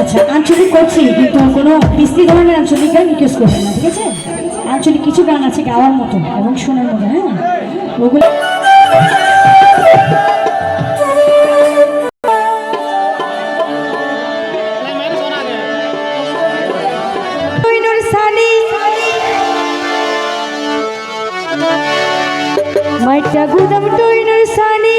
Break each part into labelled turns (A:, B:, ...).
A: আচ্ছা আঞ্চলিক করছি কিন্তু কোনো বিশ্রী ধরনের আঞ্চলিক গান রিকোয়েস্ট করবেন না, ঠিক আছে? আঞ্চলিক কিছু গান আছে গাওয়ার মতো এবং শোনার মতো হ্যাঁ? ওগুলো মাইটা গুদাম তুইনুর সানি।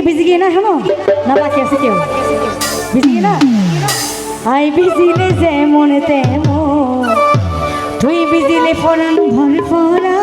A: কি ভিজে গিয়ে না হেমো না আই ভিজিলে যেমন তেমন। তুই ভিজিলে ফরান ভর ফরা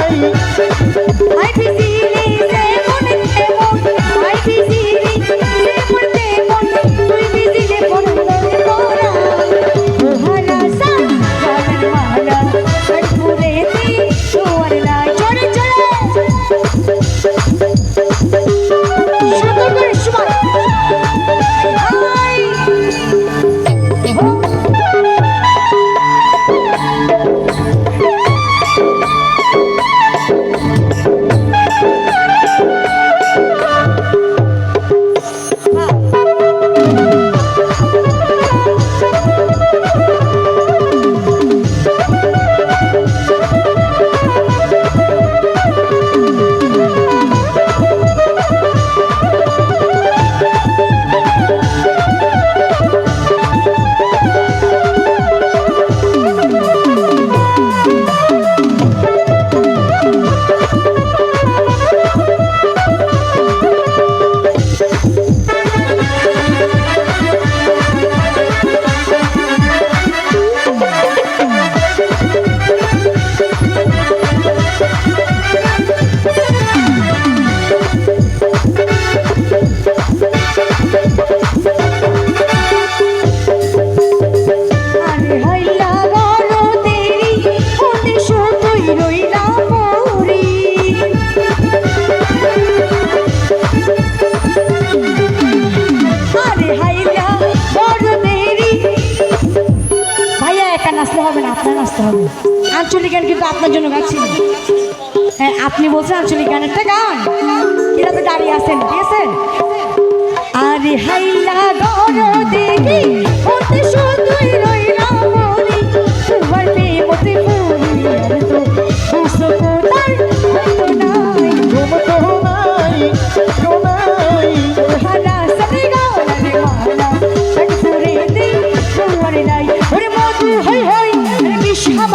B: পানি এবার
A: নাচতে হবে। আঞ্চলিক গান কিন্তু আপনার জন্য গাচ্ছি হ্যাঁ আপনি বলছেন আঞ্চলিক গানের একটা গান। এরা তো দাঁড়িয়ে আছেন ঠিক আছে আরে হাইলা গরো দেখি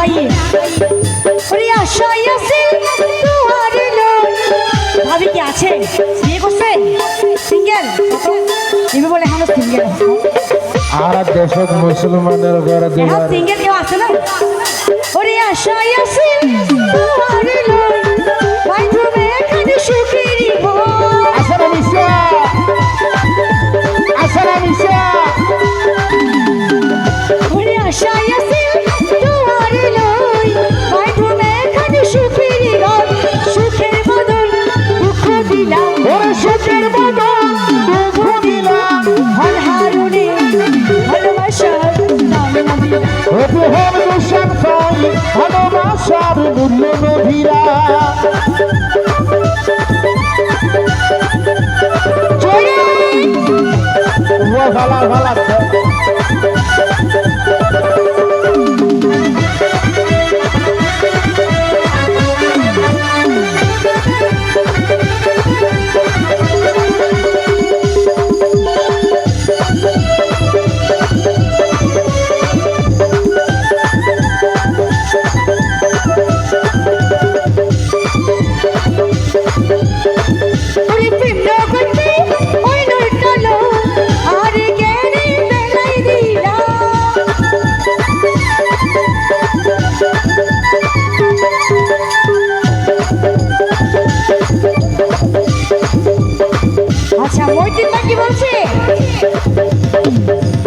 A: কি হবে আর বাইয়ে প্রিয়া সয়াসি দুয়ারে লো ভাবি কি আছে? বিয়ে করছে? সিঙ্গেল? এভাবে বলে হ্যাঁ সিঙ্গেল।
B: আর দেশত মুসলমানের ঘরে
A: হ্যাঁ সিঙ্গেল কেউ আছে না? প্রিয়া সয়াসি দুয়ারে লো ভাই তুমি এখানে সুখেরই
B: মিশা আসলে
A: ভালোবাসার
B: মূল্য নদীরা ভালা ভালা।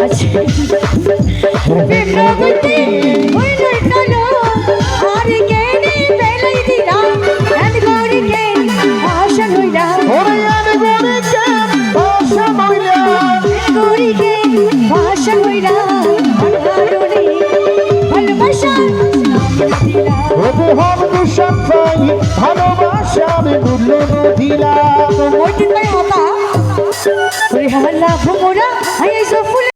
A: দিলাম ভালোবাসা
B: মূল্য
A: ওই দিন ভাই হতা ওরে হাল্লা ভোমরা